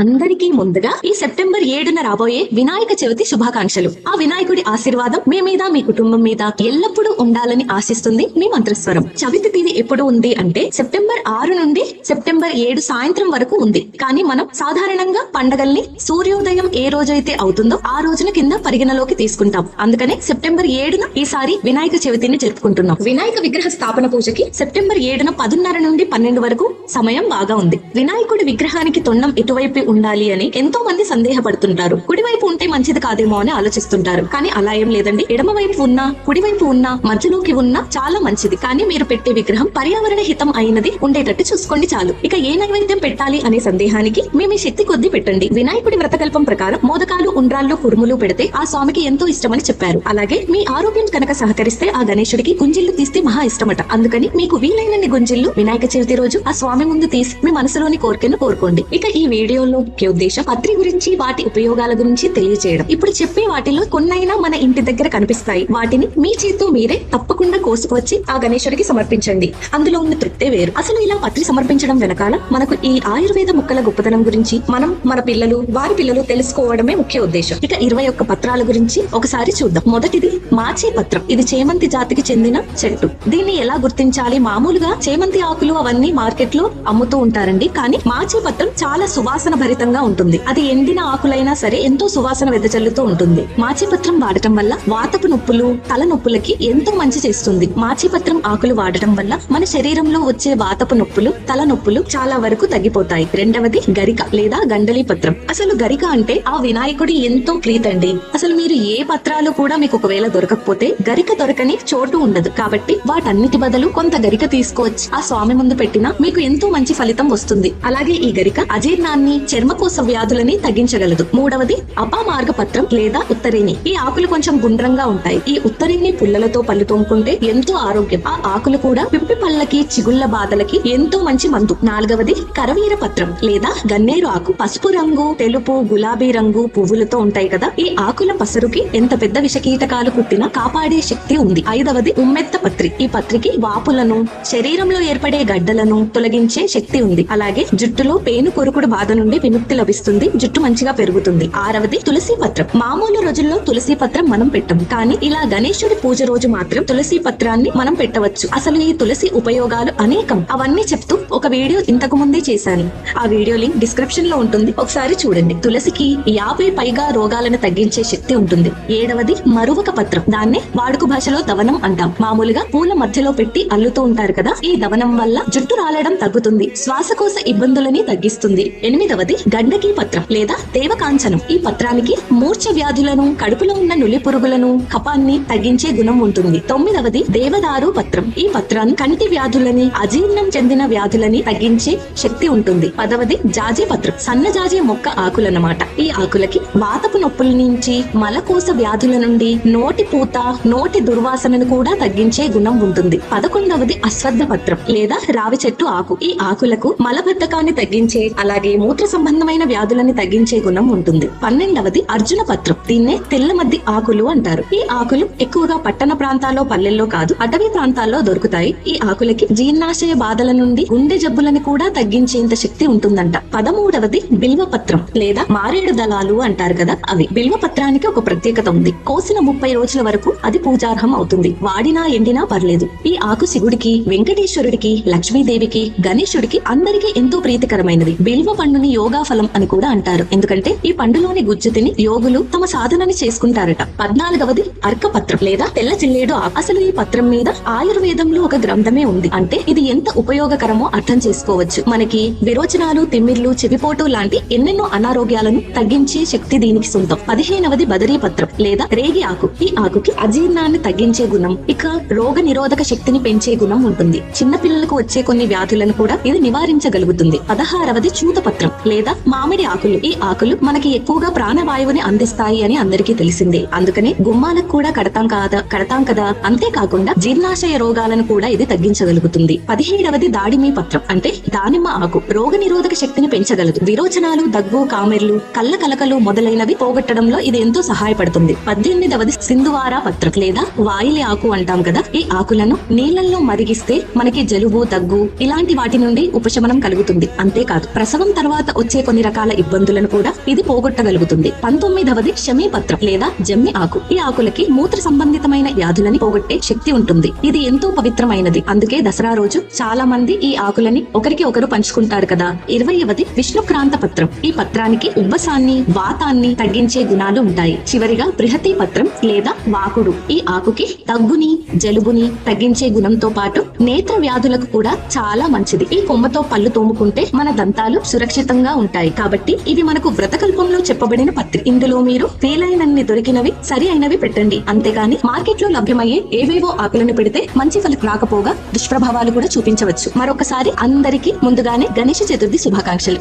అందరికీ ముందుగా ఈ సెప్టెంబర్ ఏడున రాబోయే వినాయక చవితి శుభాకాంక్షలు. ఆ వినాయకుడి ఆశీర్వాదం మీ మీద మీ కుటుంబం మీద ఎల్లప్పుడూ ఉండాలని ఆశిస్తుంది మీ మంత్రస్వరం. చవితి తిథి ఎప్పుడు ఉంది అంటే సెప్టెంబర్ ఆరు నుండి సెప్టెంబర్ ఏడు సాయంత్రం వరకు ఉంది. కానీ మనం సాధారణంగా పండగల్ని సూర్యోదయం ఏ రోజైతే అవుతుందో ఆ రోజున కింద పరిగణలోకి తీసుకుంటాం. అందుకనే సెప్టెంబర్ ఏడున ఈసారి వినాయక చవితిని జరుపుకుంటున్నాం. వినాయక విగ్రహ స్థాపన పూజకి సెప్టెంబర్ ఏడున పదున్నర నుండి పన్నెండు వరకు సమయం బాగా ఉంది. వినాయకుడి విగ్రహానికి తొండం ఇటువైపు ఉండాలి అని ఎంతో మంది సందేహపడుతుంటారు. కుడివైపు ఉంటే మంచిది కాదేమో అని ఆలోచిస్తుంటారు. కానీ అలా ఏం లేదండి. ఎడమ వైపు ఉన్నా కుడివైపు ఉన్నా మధ్యలోకి ఉన్నా చాలా మంచిది. కానీ మీరు పెట్టే విగ్రహం పర్యావరణ హితం అయినది ఉండేటట్టు చూసుకోండి చాలు. ఇక ఏ నైవేద్యం పెట్టాలి అనే సందేహానికి మీ మీ శక్తి కొద్ది పెట్టండి. వినాయకుడి వ్రతకల్పం ప్రకారం మోదకాలు ఉండ్రాళ్ళు కురుములు పెడితే ఆ స్వామికి ఎంతో ఇష్టమని చెప్పారు. అలాగే మీ ఆరోగ్యం కనుక సహకరిస్తే ఆ గణేశుడికి గుంజిళ్ళు తీస్తే మహా ఇష్టమట. అందుకని మీకు వీలైనన్ని గుంజిళ్ళు వినాయక చవితి రోజు ఆ స్వామి ముందు తీసి మీ మనసులోని కోరికను కోరుకోండి. ఇక ఈ వీడియోలో ముఖ్య ఉద్దేశం పత్రి గురించి వాటి ఉపయోగాల గురించి తెలియజేయడం ఇప్పుడు చెప్పే వాటిలో కొన్నైనా మన ఇంటి దగ్గర కనిపిస్తాయి. వాటిని మీ చేతితో మీరే తప్పకుండా కోసుకొచ్చి ఆ గణేశుడికి సమర్పించండి. అందులో ఉన్న తృప్తే వేరు. అసలు ఇలా పత్రి సమర్పించడం వెనకాల మనకు ఈ ఆయుర్వేద ముక్కల గొప్పతనం గురించి మనం మన పిల్లలు వారి పిల్లలు తెలుసుకోవడమే ముఖ్య ఉద్దేశం. ఇక ఇరవై ఒక్క పత్రాల గురించి ఒకసారి చూద్దాం. మొదటిది మాచే పత్రం. ఇది చేమంతి జాతికి చెందిన చెట్టు. దీన్ని ఎలా గుర్తించాలి? మామూలుగా చేమంతి ఆకులు అవన్నీ మార్కెట్లో అమ్ముతూ ఉంటారండి. కానీ మాచే పత్రం చాలా సువాసన భరితంగా ఉంటుంది. అది ఎండిన ఆకులైనా సరే ఎంతో సువాసన వెదజల్లుతూ ఉంటుంది. మాచిపత్రం వాడటం వల్ల వాతపు నొప్పులు తల నొప్పులకి ఎంతో మంచి చేస్తుంది. మాచిపత్రం ఆకులు వాడటం వల్ల మన శరీరంలో వచ్చే వాతపు నొప్పులు తల నొప్పులు చాలా వరకు తగ్గిపోతాయి. రెండవది గరిక లేదా గండలి పత్రం. అసలు గరిక అంటే ఆ వినాయకుడి ఎంతో ప్రీతండి అసలు మీరు ఏ పత్రాలు కూడా మీకు ఒకవేళ దొరకకపోతే గరిక దొరకని చోటు ఉండదు. కాబట్టి వాటన్నిటి బదులు కొంత గరిక తీసుకోవచ్చు. ఆ స్వామి ముందు పెట్టినా మీకు ఎంతో మంచి ఫలితం వస్తుంది. అలాగే ఈ గరిక అజీర్ణాన్ని చర్మకోశ వ్యాధులని తగ్గించగలదు. మూడవది అపామార్గ పత్రం లేదా ఉత్తరేణి. ఈ ఆకులు కొంచెం గుండ్రంగా ఉంటాయి. ఈ ఉత్తరేణి పుల్లలతో పళ్ళు తోముకుంటే ఎంతో ఆరోగ్యం. ఆ ఆకులు కూడా పిప్పి పళ్ళకి చిగుళ్ళ బాధలకి ఎంతో మంచి మందు. నాలుగవది కరవీర పత్రం లేదా గన్నేరు ఆకు. పసుపు రంగు తెలుపు గులాబీ రంగు పువ్వులతో ఉంటాయి కదా. ఈ ఆకుల పసరుకి ఎంత పెద్ద విషకీటకాలు కుట్టినా కాపాడే శక్తి ఉంది. ఐదవది ఉమ్మెత్త పత్రి. ఈ పత్రికి వాపులను శరీరంలో ఏర్పడే గడ్డలను తొలగించే శక్తి ఉంది. అలాగే జుట్టులో పేను కొరుకుడు బాధ నుండి విముక్తి లభిస్తుంది జుట్టు మంచిగా పెరుగుతుంది. ఆరవది తులసి పత్రం. మామూలు రోజుల్లో తులసి పత్రం మనం పెట్టం. కానీ ఇలా గణేశుడి పూజ రోజు మాత్రం తులసి పత్రాన్ని మనం పెట్టవచ్చు. అసలు ఈ తులసి ఉపయోగాలు అనేకం. అవన్నీ చెప్తూ ఒక వీడియో ఇంతకు ముందే చేశాను. ఆ వీడియో లింక్ డిస్క్రిప్షన్లో ఉంటుంది. ఒకసారి చూడండి. తులసికి యాభై పైగా రోగాలను తగ్గించే శక్తి ఉంటుంది. ఏడవది మరువక పత్రం. దాన్నే వాడుక భాషలో దవనం అంటాం. మామూలుగా పూల మధ్యలో పెట్టి అల్లుతూ ఉంటారు కదా ఈ దవనం వల్ల జుట్టు రాలడం తగ్గుతుంది. శ్వాసకోశ ఇబ్బందులని తగ్గిస్తుంది. ఎనిమిదవది గండకీ పత్రం లేదా దేవకాంచనం. ఈ పత్రానికి మూర్ఛ వ్యాధులను కడుపులో ఉన్న నులి పురుగులను కపాన్ని తగ్గించే గుణం ఉంటుంది. తొమ్మిదవది దేవదారు పత్రం. ఈ పత్రాన్ని కంటి వ్యాధులని అజీర్ణం చెందిన వ్యాధులని తగ్గించే శక్తి ఉంటుంది. పదవది జాజి పత్రం. సన్న జాజి మొక్క ఆకులన్నమాట. ఈ ఆకులకి వాతపు నొప్పుల నుంచి మలకోశ వ్యాధుల నుండి నోటి పూత నోటి దుర్వాసనను కూడా తగ్గించే గుణం ఉంటుంది. పదకొండవది అశ్వద్ధ పత్రం. లేదా రావి చెట్టు ఆకు. ఈ ఆకులకు మలబద్ధకాన్ని తగ్గించే అలాగే మూత్ర సంబంధమైన వ్యాధులని తగ్గించే గుణం ఉంటుంది. పన్నెండవది అర్జున పత్రం. దీన్నే తెల్లమద్ది ఆకులు అంటారు. ఈ ఆకులు ఎక్కువగా పట్టణ ప్రాంతాల్లో పల్లెల్లో కాదు అటవీ ప్రాంతాల్లో దొరుకుతాయి. ఈ ఆకులకి జీర్ణాశయ బాధల నుండి గుండె జబ్బులను కూడా తగ్గించేంత శక్తి ఉంటుందంట. పదమూడవది బిల్వ పత్రం లేదా మారేడు దళాలు అంటారు కదా అవి. బిల్వ పత్రానికి ఒక ప్రత్యేకత ఉంది. కోసిన ముప్పై రోజుల వరకు అది పూజార్హం అవుతుంది. వాడినా ఎండినా పర్లేదు. ఈ ఆకు శివుడికి వెంకటేశ్వరుడికి లక్ష్మీదేవికి గణేశుడికి అందరికీ ఎంతో ప్రీతికరమైనది. బిల్వ పండుని యోగా ఫలం అని కూడా అంటారు. ఎందుకంటే ఈ పండులోని గుజ్జు తిని యోగులు తమ సాధనని చేసుకుంటారట. పద్నాలుగవది అర్కపత్రం లేదా తెల్ల చిల్లేడు అసలు ఈ పత్రం మీద ఆయుర్వేదంలో ఒక గ్రంథమే ఉంది. అంటే ఇది ఎంత ఉపయోగకరమో అర్థం చేసుకోవచ్చు. మనకి విరోచనాలు తిమ్మిర్లు చెవిపోటు లాంటి ఎన్నెన్నో అనారోగ్యాలను తగ్గించే శక్తి దీనికి సొంతం. పదిహేనవది బదరీ పత్రం లేదా రేగి ఆకు. ఈ ఆకుకి అజీర్ణాన్ని తగ్గించే గుణం ఇక రోగ నిరోధక శక్తిని పెంచే గుణం ఉంటుంది. చిన్న పిల్లలకు వచ్చే కొన్ని వ్యాధులను కూడా ఇది నివారించగలుగుతుంది. పదహారవది చూతపత్రం లేదా మామిడి ఆకులు. ఈ ఆకులు మనకి ఎక్కువగా ప్రాణవాయువుని అందిస్తాయి అని అందరికీ తెలిసిందే. అందుకనే గుమ్మాలకు కూడా కడతాం కాదా? కడతాం కదా? అంతేకాకుండా జీర్ణాశయ రోగాలను కూడా ఇది తగ్గించగలుగుతుంది. పదిహేడవది దాడిమి పత్రం. అంటే దానిమ్మ ఆకు రోగ నిరోధక శక్తిని పెంచగలదు. విరోచనాలు దగ్గు కామెర్లు కళ్ళ కలకలు మొదలైనవి పోగొట్టడంలో ఇది ఎంతో సహాయపడుతుంది. పద్దెనిమిదవది సింధువార పత్రం లేదా వాయిలి ఆకు అంటాం కదా? ఈ ఆకులను నీళ్ళలో మరిగిస్తే మనకి జలుబు దగ్గు ఇలాంటి వాటి నుండి ఉపశమనం కలుగుతుంది. అంతేకాదు ప్రసవం తర్వాత వచ్చే కొన్ని రకాల ఇబ్బందులను కూడా ఇది పోగొట్టగలుగుతుంది. పంతొమ్మిదవది శమీపత్రం లేదా జమ్మి ఆకు. ఈ ఆకులకి మూత్ర సంబంధితమైన వ్యాధులని పోగొట్టే శక్తి ఉంటుంది. ఇది ఎంతో పవిత్రమైనది. అందుకే దసరా రోజు చాలా మంది ఈ ఆకులని ఒకరికి ఒకరు పంచుకుంటారు కదా. ఇరవైవది విష్ణుక్రాంత పత్రం ఈ పత్రానికి ఉబ్బసాన్ని వాతాన్ని తగ్గించే గుణాలు ఉంటాయి. చివరిగా బృహతి పత్రం లేదా వాకుడు. ఈ ఆకుకి దగ్గుని జలుబుని తగ్గించే గుణంతో పాటు నేత్ర వ్యాధులకు కూడా చాలా మంచిది. ఈ కొమ్మతో పళ్ళు తోముకుంటే మన దంతాలు సురక్షితంగా ఉంటాయి. కాబట్టి ఇది మనకు వ్రతకల్పంలో చెప్పబడిన పత్రి. ఇందులో మీరు వీలైనన్ని దొరికినవి సరి అయినవి పెట్టండి. అంతేగాని మార్కెట్లో లభ్యమయ్యే ఏవేవో ఆకులను పెడితే మంచి ఫలితం రాకపోగా దుష్ప్రభావాలు కూడా చూపించవచ్చు. మరొకసారి అందరికీ ముందుగానే గణేష చతుర్థి శుభాకాంక్షలు.